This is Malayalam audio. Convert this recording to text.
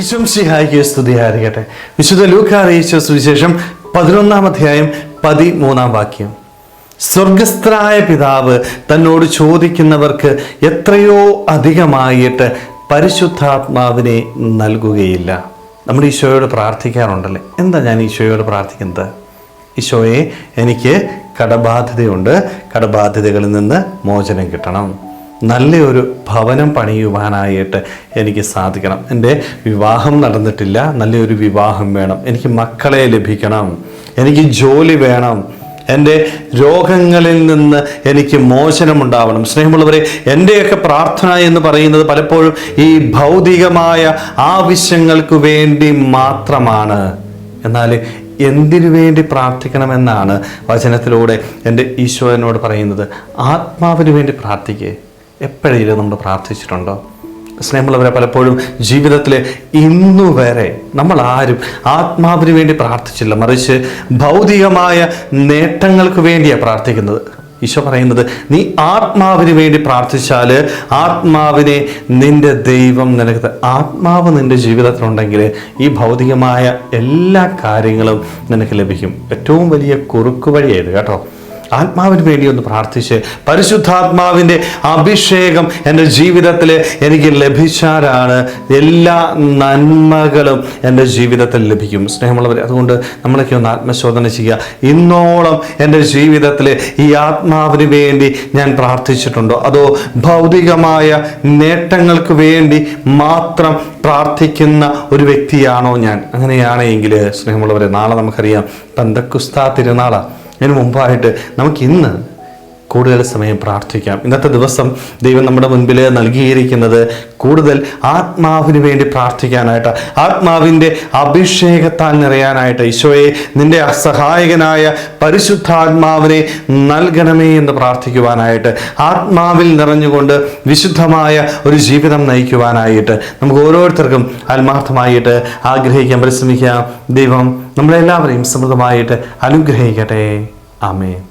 വിശംസിഹായിക്ക് സ്തുതിയായിരിക്കട്ടെ വിശുദ്ധ ലൂക്ക അറിയിച്ച സുവിശേഷം പതിനൊന്നാം അധ്യായം പതിമൂന്നാം വാക്യം. സ്വർഗസ്ഥരായ പിതാവ് തന്നോട് ചോദിക്കുന്നവർക്ക് എത്രയോ അധികമായിട്ട് പരിശുദ്ധാത്മാവിനെ നൽകുകയില്ല. നമ്മൾ ഈശോയോട് പ്രാർത്ഥിക്കാറുണ്ടല്ലേ? എന്താ ഞാൻ ഈശോയോട് പ്രാർത്ഥിക്കുന്നത്? ഈശോയെ എനിക്ക് കടബാധ്യതയുണ്ട്. കടബാധ്യതകളിൽ നിന്ന് മോചനം കിട്ടണം. നല്ലൊരു ഭവനം പണിയുവാനായിട്ട് എനിക്ക് സാധിക്കണം. എന്റെ വിവാഹം നടന്നിട്ടില്ല. നല്ലൊരു വിവാഹം വേണം. എനിക്ക് മക്കളെ ലഭിക്കണം. എനിക്ക് ജോലി വേണം. എന്റെ രോഗങ്ങളിൽ നിന്ന് എനിക്ക് മോചനമുണ്ടാവണം. സ്നേഹമുള്ളവരെ എന്റെയൊക്കെ പ്രാർത്ഥന എന്ന് പറയുന്നത് പലപ്പോഴും ഈ ഭൗതികമായ ആവശ്യങ്ങൾക്ക് വേണ്ടി മാത്രമാണ്. എന്നാൽ എന്തിനു വേണ്ടി പ്രാർത്ഥിക്കണമെന്നാണ് വചനത്തിലൂടെ എന്റെ ഈശോ എന്നോട് പറയുന്നത്? ആത്മാവിന് വേണ്ടി പ്രാർത്ഥിക്കേ. എപ്പോഴെങ്കിലും നമ്മൾ പ്രാർത്ഥിച്ചിട്ടുണ്ടോ? സ്നേഹമുള്ളവരെ പലപ്പോഴും ജീവിതത്തിൽ ഇന്നു വരെ നമ്മൾ ആരും ആത്മാവിന് വേണ്ടി പ്രാർത്ഥിച്ചില്ല. മറിച്ച് ഭൗതികമായ നേട്ടങ്ങൾക്ക് വേണ്ടിയാണ് പ്രാർത്ഥിക്കുന്നത്. ഈശോ പറയുന്നത് നീ ആത്മാവിന് വേണ്ടി പ്രാർത്ഥിച്ചാൽ ആത്മാവിനെ നിന്റെ ദൈവം നിനക്ക് ആത്മാവ് നിന്റെ ജീവിതത്തിലുണ്ടെങ്കിൽ ഈ ഭൗതികമായ എല്ലാ കാര്യങ്ങളും നിനക്ക് ലഭിക്കും. ഏറ്റവും വലിയ കുറുക്കുവഴിയായത് കേട്ടോ. ആത്മാവിന് വേണ്ടി ഒന്ന് പ്രാർത്ഥിച്ച് പരിശുദ്ധാത്മാവിന്റെ അഭിഷേകം എന്റെ ജീവിതത്തിൽ എനിക്ക് ലഭിച്ചാലാണ് എല്ലാ നന്മകളും എന്റെ ജീവിതത്തിൽ ലഭിക്കും. സ്നേഹമുള്ളവർ അതുകൊണ്ട് നമ്മളൊക്കെ ഒന്ന് ആത്മശോധന ചെയ്യുക. ഇന്നോളം എന്റെ ജീവിതത്തിൽ ഈ ആത്മാവിന് വേണ്ടി ഞാൻ പ്രാർത്ഥിച്ചിട്ടുണ്ടോ? അതോ ഭൗതികമായ നേട്ടങ്ങൾക്ക് വേണ്ടി മാത്രം പ്രാർത്ഥിക്കുന്ന ഒരു വ്യക്തിയാണോ ഞാൻ? അങ്ങനെയാണെങ്കിൽ സ്നേഹമുള്ളവരെ നാളെ നമുക്കറിയാം. പന്തക്കുസ്താ തിരുനാളാണ് അതിന് മുമ്പായിട്ട് നമുക്ക് ഇന്ന് കൂടുതൽ സമയം പ്രാർത്ഥിക്കാം. ഇന്നത്തെ ദിവസം ദൈവം നമ്മുടെ മുൻപിൽ നൽകിയിരിക്കുന്നത് കൂടുതൽ ആത്മാവിന് വേണ്ടി പ്രാർത്ഥിക്കാനായിട്ട് ആത്മാവിന്റെ അഭിഷേകത്താൽ നിറയാനായിട്ട് ഈശോയെ നിന്റെ അസഹായകനായ പരിശുദ്ധാത്മാവിനെ നൽകണമേ എന്ന് പ്രാർത്ഥിക്കുവാനായിട്ട് ആത്മാവിൽ നിറഞ്ഞുകൊണ്ട് വിശുദ്ധമായ ഒരു ജീവിതം നയിക്കുവാനായിട്ട് നമുക്ക് ഓരോരുത്തർക്കും ആത്മാർത്ഥമായിട്ട് ആഗ്രഹിക്കാൻ പരിശ്രമിക്കാം. ദൈവം നമ്മളെല്ലാവരെയും സമൃദ്ധമായിട്ട് അനുഗ്രഹിക്കട്ടെ. ആമേൻ.